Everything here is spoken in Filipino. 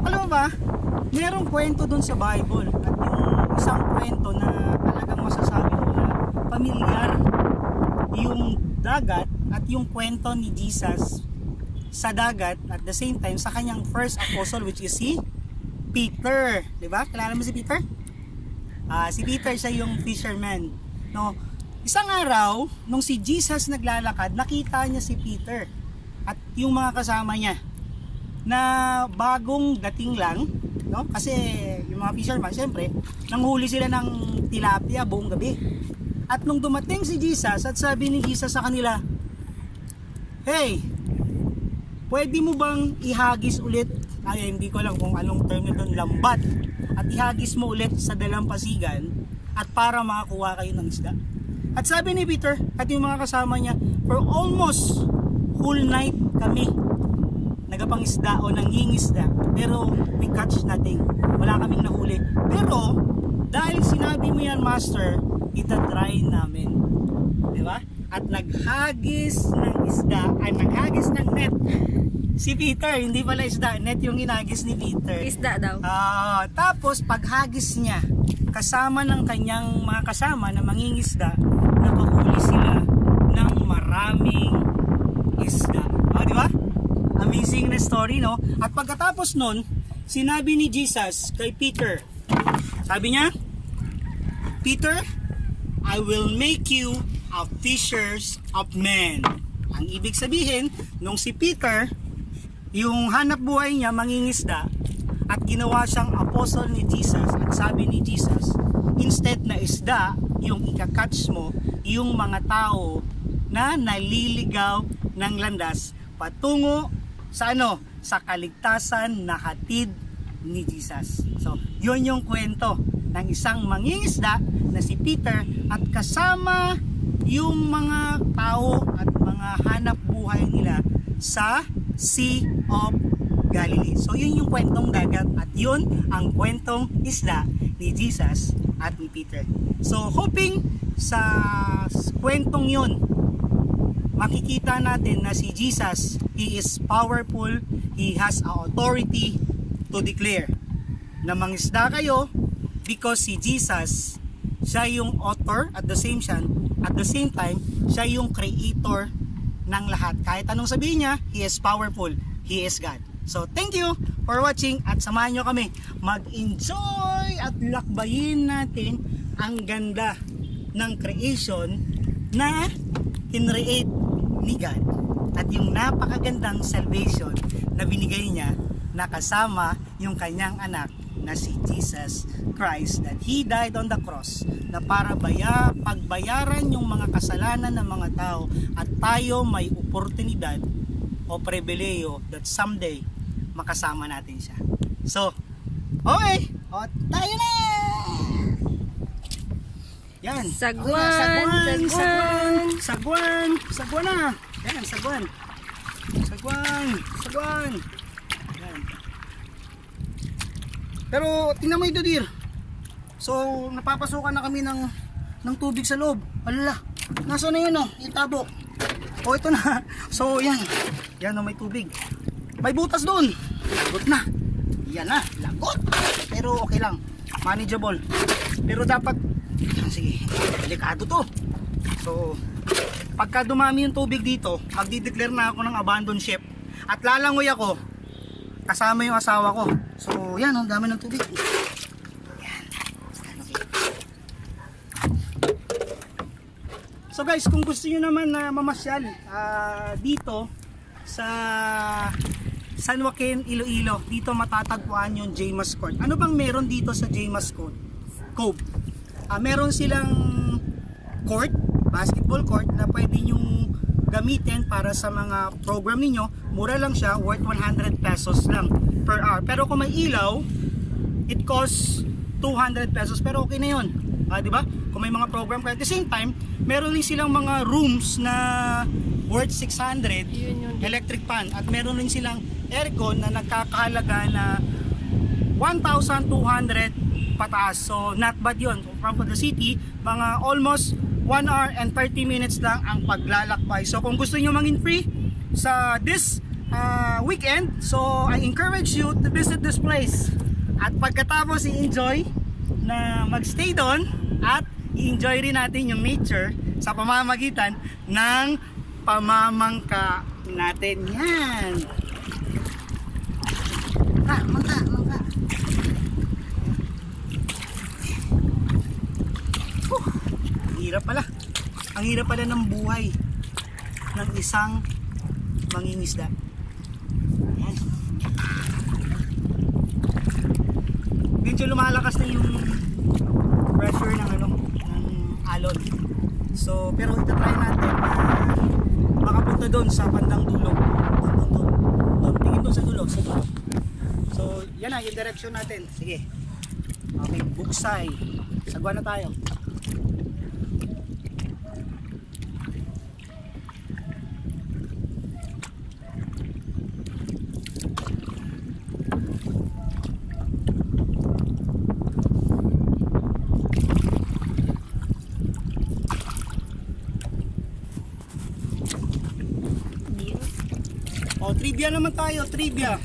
Alam mo ba, merong kwento dun sa Bible at yung isang kwento na talagang masasabi ko na pamilyar yung dagat at yung kwento ni Jesus sa dagat at the same time sa kanyang first apostle which is si Peter. 'Di ba? Kilala mo si Peter? Ah, si Peter siya yung fisherman. No. Isang araw, nung si Jesus naglalakad, nakita niya si Peter at yung mga kasama niya na bagong dating lang, no? Kasi yung mga fisherman, syempre, nanghuli sila ng tilapia buong gabi. At nung dumating si Jesus at sabi ni Jesus sa kanila, Hey, pwede mo bang ihagis ulit? Ay, hindi ko alam kung anong term nito, lambat. At ihagis mo ulit sa dalampasigan at para makakuha kayo ng isda. At sabi ni Peter at yung mga kasama niya, for almost whole night kami nagapangisda o nangingisda pero we catch nothing. Wala kaming nahuli. Pero dahil sinabi mo yan master itatry namin. Di ba? At naghagis ng isda ay naghagis ng net. Si Peter hindi pala isda. Net yung inagis ni Peter. Isda daw. Ah, tapos paghagis niya kasama ng kanyang mga kasama na mangingisda nakahuli sila ng maraming isda. Ah, di ba? Amazing na story, no? At pagkatapos nun, sinabi ni Jesus kay Peter, sabi niya, Peter, I will make you a fishers of men. Ang ibig sabihin, nung si Peter, yung hanap buhay niya mangingisda, at ginawa siyang apostle ni Jesus, at sabi ni Jesus, instead na isda, yung ikakatch mo, yung mga tao na naliligaw ng landas patungo sa ano? Sa kaligtasan na hatid ni Jesus. So, yun yung kwento ng isang mangingisda na si Peter at kasama yung mga tao at mga hanap buhay nila sa Sea of Galilee. So, yun yung kwentong dagat at yun ang kwentong isda ni Jesus at ni Peter. So, hoping sa kwentong yun makikita natin na si Jesus, He is powerful, He has authority to declare na mangisda kayo because si Jesus, siya yung author at the same siya, at the same time, siya yung creator ng lahat. Kahit anong sabihin niya, He is powerful, He is God. So, thank you for watching at samahan nyo kami mag-enjoy at lakbayin natin ang ganda ng creation na kinreate ni God at yung napakagandang salvation na binigay niya na kasama yung kanyang anak na si Jesus Christ that He died on the cross na para baya, pagbayaran yung mga kasalanan ng mga tao at tayo may oportunidad o pribileyo that someday makasama natin siya. So, okay, o tayo na! Yan. Sagwan, sagwan, sagwan, sagwan. sagwan, sagwan na. Yan, sagwan. Sagwan, sagwan. Yan. Pero tingnan mo ito, dear. So, napapasukan na kami ng ng tubig sa loob. Alala. Nasaan na yun, oh? Yung tabo. Oh, ito na. So, yan. Yan, oh, may tubig. May butas doon. Lagot na. Yan na. Lagot. Pero okay lang. Manageable. Pero dapat, sige, delikado to. So, pagka dumami yung tubig dito, magdideclare na ako ng abandon ship. At lalangoy ako, kasama yung asawa ko. So, yan, ang dami ng tubig. So guys, kung gusto niyo naman na mamasyal ah, dito sa San Joaquin, Iloilo, dito matatagpuan yung James Court. Ano bang meron dito sa James Court? Cove. Ah, meron silang court, basketball court na pwede nyong gamitin para sa mga program ninyo. Mura lang siya, worth 100 pesos lang per hour. Pero kung may ilaw, it costs 200 pesos pero okay na yun Ah, di ba kung may mga program kayo at the same time meron din silang mga rooms na worth 600 Yun yun. electric fan at meron din silang aircon na nagkakahalaga na 1,200 pataas so not bad yun from the city mga almost 1 hour and 30 minutes lang ang paglalakbay so kung gusto nyo mangin free sa this uh, weekend. So I encourage you to visit this place. At pagkatapos i-enjoy na magstay doon at i-enjoy rin natin yung nature sa pamamagitan ng pamamangka natin. Yan. Hirap pala. Ang hirap pala ng buhay ng isang mangingisda. Ayan. Medyo lumalakas na yung pressure ng ano, ng alon. So, pero ito try natin na makapunta doon sa bandang dulo. Doon, doon, doon. Tingin doon sa dulo, sa dulo. So, yan na, yung direction natin. Sige. Okay, buksay. Sagwa na tayo. O, trivia naman tayo, trivia.